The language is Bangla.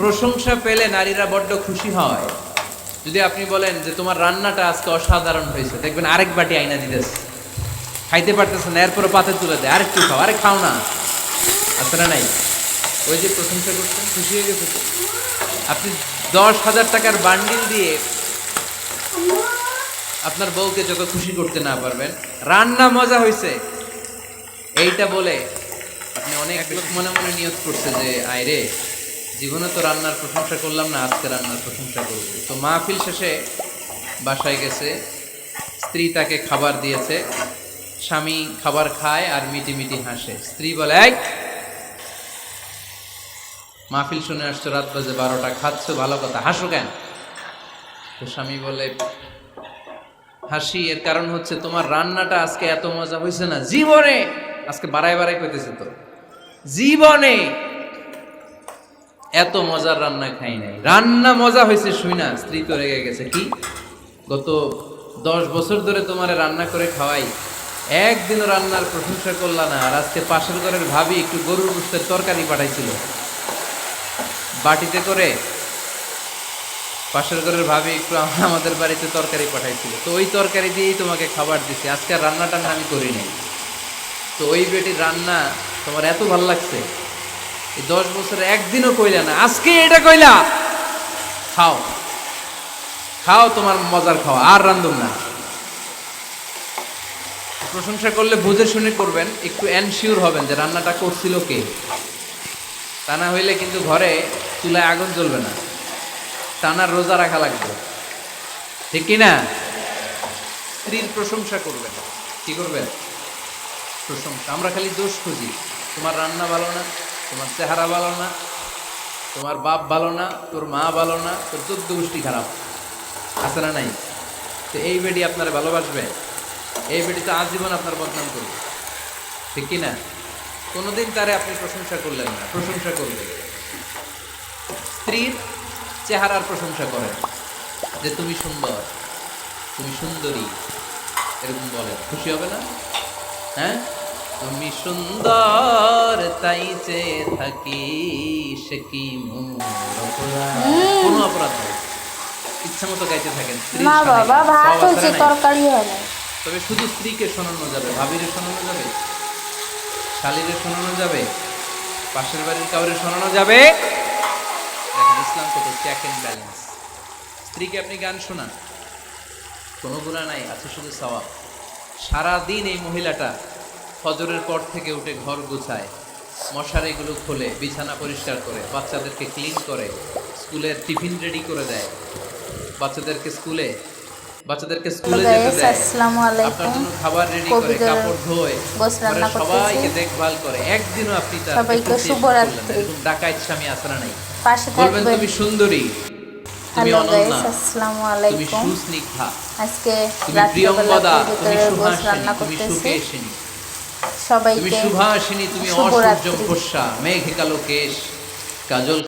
প্রশংসা পেলে নারীরা বড্ড খুশি হয়। যদি আপনি বলেন যে তোমার রান্নাটা আজকে অসাধারণ হয়েছে, দেখবেন আরেক বাটি আইনা দিতেছে। খাইতে পারতেছে না এরপরে পাতে তুলে দেয়। আরেকটু খাও, আরে খাও না। আছে না নাই? ওই যে প্রশংসা করছেন, খুশি হয়ে গেছে আপনি দশ হাজার টাকার বান্ডিল দিয়ে আপনার বউকে যত খুশি করতে না পারবেন, রান্না মজা হয়েছে এইটা বলে আপনি অনেক লোক মনে মনে নিয়োগ করছে যে, আয় রে জীবনে তো রান্নার প্রশংসা করলাম না, আজকে রান্নার প্রশংসা করব। তো মাহফিল শেষে বাসায় গেছে, স্ত্রী তাকে খাবার দিয়েছে, স্বামী খাবার খায় আর মিটি মিটি হাসে। স্ত্রী বলে, এই, মাহফিল শুনে আসছো, রাত বাজে বারোটা, খাচ্ছ, ভালো কথা, হাসো কেন? তো স্বামী বলে, হাসি, এর কারণ হচ্ছে তোমার রান্নাটা আজকে এত মজা হয়েছে না, জীবনে, আজকে বাড়াই বাড়াই করতেছে তো, জীবনে এত মজার রান্না খাই নাই। রান্না মজা হয়েছে, শুই না, স্ত্রী তো রেগে গেছে। কি? গত দশ বছর ধরে তোমারে রান্না করে খাওয়াই। একদিনও রান্নার প্রশংসা করলা না, আর আজকে পাশের ঘরের ভাবি একটু গরুর গোস্তের তরকারি পাঠাইছিল। বাটিতে করে পাশের ঘরের ভাবি একটু আমাদের বাড়িতে তরকারি পাঠাইছিল। তো ওই তরকারি দিয়েই তোমাকে খাবার দিছি। আজকে আর রান্নাটা আমি করি নাই। তো ওই বেটির রান্না তোমার এত ভালো লাগছে। এই দশ বছরে একদিনও কইলা না, আজকে এটা কইলা। খাও। খাও তোমার মজার খাওয়া, আর রান্ধুম না। প্রশংসা করলে বুঝে শুনে করবেন, একটু এনশিওর হবেন যে রান্নাটা করছিল কে। তা না হইলে কিন্তু ঘরে চুলায় আগুন জ্বলবে না। টানা রোজা রাখা লাগবে। ঠিক কি না? স্ত্রীর প্রশংসা করবেন। কি করবেন? প্রশংসা। আমরা খালি দোষ খুঁজি। তোমার রান্না ভালো না? তোমার চেহারা ভালো না, তোমার বাপ ভালো না, তোর মা ভালো না, তোর চোদ্দ গোষ্ঠী খারাপ। আছে না নাই? তো এই বেডি আপনারা ভালোবাসবে, এই বেডি তো আজীবন আপনার বদনাম করবে। ঠিক কি না? কোনোদিন তারে আপনি প্রশংসা করলেন না, প্রশংসা করবে স্ত্রীর চেহারার প্রশংসা করেন, যে তুমি সুন্দর, তুমি সুন্দরী, এরকম বলে খুশি হবে না? হ্যাঁ? তুমি সুন্দর তাই চেয়ে থাকি সে কি? কোনো অপরাধ নেই ইচ্ছা মতো গাইতে থাকেন। না বাবা ভাত? তরকারি তবে শুধু স্ত্রীকে শোনানো যাবে ভাবিরে শোনানো যাবে শালিরে শোনানো যাবে পাশের বাড়ির কাউরে শোনানো যাবে। দেখেন ইসলাম কত চেক এন্ড ব্যালেন্স স্ত্রীকে আপনি গান শোনান কোনো গুণা নাই আছে শুধু সওয়াব। সারাদিন এই মহিলাটা ফজরের পর থেকে উঠে ঘর গুছায় মশারিগুলো খোলে বিছানা পরিষ্কার করে বাচ্চাদেরকে ক্লিন করে স্কুলের টিফিন রেডি করে দেয়। বাচ্চাদেরকে স্কুলে বাচ্চাদেরকে স্কুলে যেতে দেয়। আপনার জন্য খাবার রেডি করে কাপড় ধোয় সবাইকে দেখভাল করে। একদিনও আপনি তার সবাইকে শুভরাত্রি। এরকম ডাকাইত স্বামী আসরা নাই? পাশে বলবেন তুমি সুন্দরী তুমি অনন্যা আসসালামু তুমি আলাইকুম। সুস্নিগ্ধা আজকে তুমি রাত্রেবেলা তুমি রান্না তুমি করতেছি। সুকেশিনী তুমি সবাইকে সুভাষিনী তুমি। অসূর্য মেঘ কালো কেশ কাজল